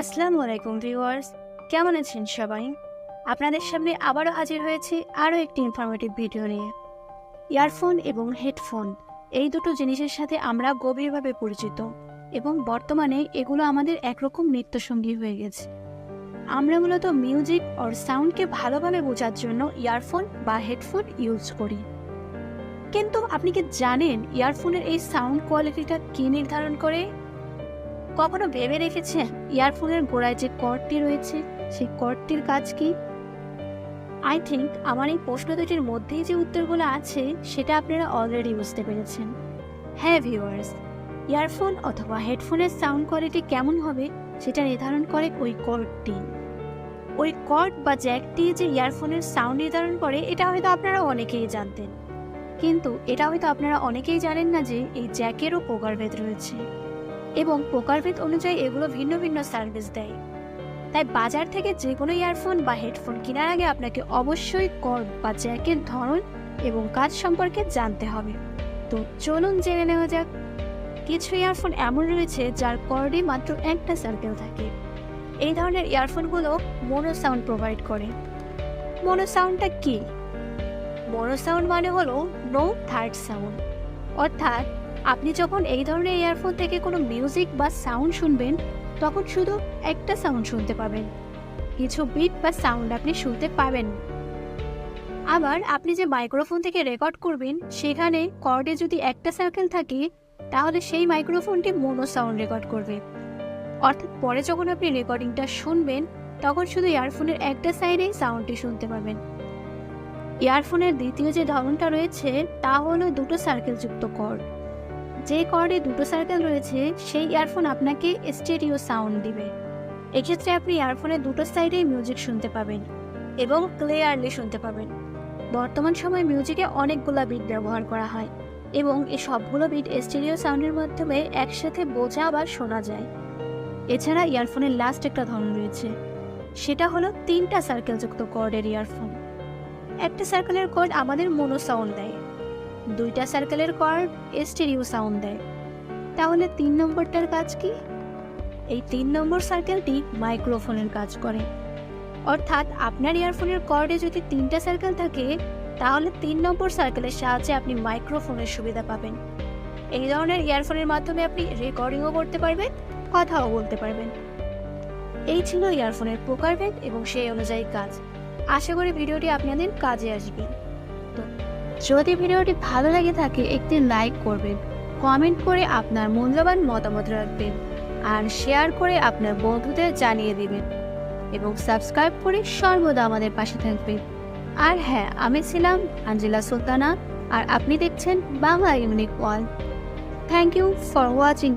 আসসালামু আলাইকুম ভিউয়ার্স, কেমন আছেন সবাই? আপনাদের সামনে আবারও হাজির হয়েছে আরও একটি ইনফরমেটিভ ভিডিও নিয়ে। ইয়ারফোন এবং হেডফোন, এই দুটো জিনিসের সাথে আমরা গভীরভাবে পরিচিত এবং বর্তমানে এগুলো আমাদের একরকম নৃত্যসঙ্গী হয়ে গেছে। আমরা মূলত মিউজিক ওর সাউন্ডকে ভালোভাবে বোঝার জন্য ইয়ারফোন বা হেডফোন ইউজ করি। কিন্তু আপনি কি জানেন ইয়ারফোনের এই সাউন্ড কোয়ালিটিটা কী নির্ধারণ করে? কখনো ভেবে রেখেছেন ইয়ারফোনের গোড়ায় যে কর্ডটি রয়েছে? সেই কর্ডটির কাজ কি? আই থিঙ্ক আমার এই প্রশ্ন দুটির মধ্যেই যে উত্তরগুলো আছে, সেটা আপনারা অলরেডি বুঝতে পেরেছেন। হ্যাঁ ভিউয়ার্স ইয়ারফোন অথবা হেডফোনের সাউন্ড কোয়ালিটি কেমন হবে, সেটা নির্ধারণ করে ওই কর্ডটি। ওই কর্ড বা জ্যাকটি যে ইয়ারফোনের সাউন্ড নির্ধারণ করে, এটা হয়তো আপনারা অনেকেই জানতেন। কিন্তু এটা হয়তো আপনারা অনেকেই জানেন না যে এই জ্যাকেরও প্রকারভেদ রয়েছে। এবং প্রকারভেদ অনুযায়ী এগুলো ভিন্ন ভিন্ন সার্ভিস দেয়। তাই বাজার থেকে যে কোনো ইয়ারফোন বা হেডফোন কেনার আগে আপনাকে অবশ্যই কর বা জ্যাকের ধরন এবং কাজ সম্পর্কে জানতে হবে। তো চলুন জেনে নেওয়া যাক, কিছু ইয়ারফোন এমন রয়েছে যার কর্ডে মাত্র একটা সার্কেল থাকে। এই ধরনের ইয়ারফোনগুলো মোনো সাউন্ড প্রোভাইড করে। মোনো সাউন্ডটা কি? মোনো সাউন্ড মানে হলো নো থার্ড সাউন্ড অর্থাৎ আপনি যখন এই ধরনের ইয়ারফোন থেকে কোনো মিউজিক বা সাউন্ড শুনবেন, তখন শুধু একটা সাউন্ড শুনতে পাবেন। কিছু বিট বা সাউন্ড আপনি শুনতে পাবেন। আবার আপনি যে মাইক্রোফোন থেকে রেকর্ড করবেন, সেখানে কর্ডে যদি একটা সার্কেল থাকে, তাহলে সেই মাইক্রোফোনটি মোনো সাউন্ড রেকর্ড করবে। অর্থাৎ পরে যখন আপনি রেকর্ডিংটা শুনবেন, তখন শুধু ইয়ারফোনের একটা সাইডেই সাউন্ডটি শুনতে পাবেন। ইয়ারফোনের দ্বিতীয় যে ধরনটা রয়েছে, তা হলো দুটো সার্কেলযুক্ত কর্ড যে কর্ডে দুটো সার্কেল রয়েছে, সেই ইয়ারফোন আপনাকে স্টেরিও সাউন্ড দিবে। এক্ষেত্রে আপনি ইয়ারফোনের দুটো সাইডেই মিউজিক শুনতে পাবেন এবং ক্লিয়ারলি শুনতে পাবেন। বর্তমান সময়ে মিউজিকে অনেকগুলো বিট ব্যবহার করা হয় এবং এই সবগুলো বিট স্টেরিও সাউন্ডের মাধ্যমে একসাথে বোঝা বা শোনা যায়। এছাড়া ইয়ারফোনের লাস্ট একটা ধরন রয়েছে, সেটা হলো তিনটা সার্কেলযুক্ত কর্ডের ইয়ারফোন একটা সার্কেলের কর্ড আমাদের মোনো সাউন্ড দেয়। দুইটা সার্কেলের কর্ড স্টেরিও সাউন্ড দেয়। তাহলে তিন নম্বরটার কাজ কি? এই তিন নম্বর সার্কেলটি মাইক্রোফোনের কাজ করে। অর্থাৎ আপনার ইয়ারফোনের কর্ডে যদি তিনটা সার্কেল থাকে, তাহলে তিন নম্বর সার্কেলের সাহায্যে আপনি মাইক্রোফোনের সুবিধা পাবেন। এই ধরনের ইয়ারফোনের মাধ্যমে আপনি রেকর্ডিংও করতে পারবেন, কথাও বলতে পারবেন। এই ছিল ইয়ারফোনের প্রকারভেদ এবং সেই অনুযায়ী কাজ। আশা করি ভিডিওটি আপনাদের কাজে আসবে। যদি ভিডিওটি ভালো লাগে থাকে, একটি লাইক করবেন কমেন্ট করে আপনার মূল্যবান মতামত রাখবেন, আর শেয়ার করে আপনার বন্ধুদের জানিয়ে দিবেন, এবং সাবস্ক্রাইব করে সর্বদা আমাদের পাশে থাকবেন। আর হ্যাঁ আমি ছিলাম আঞ্জেলা সুলতানা, আর আপনি দেখছেন Bangla unique wall thank you for watching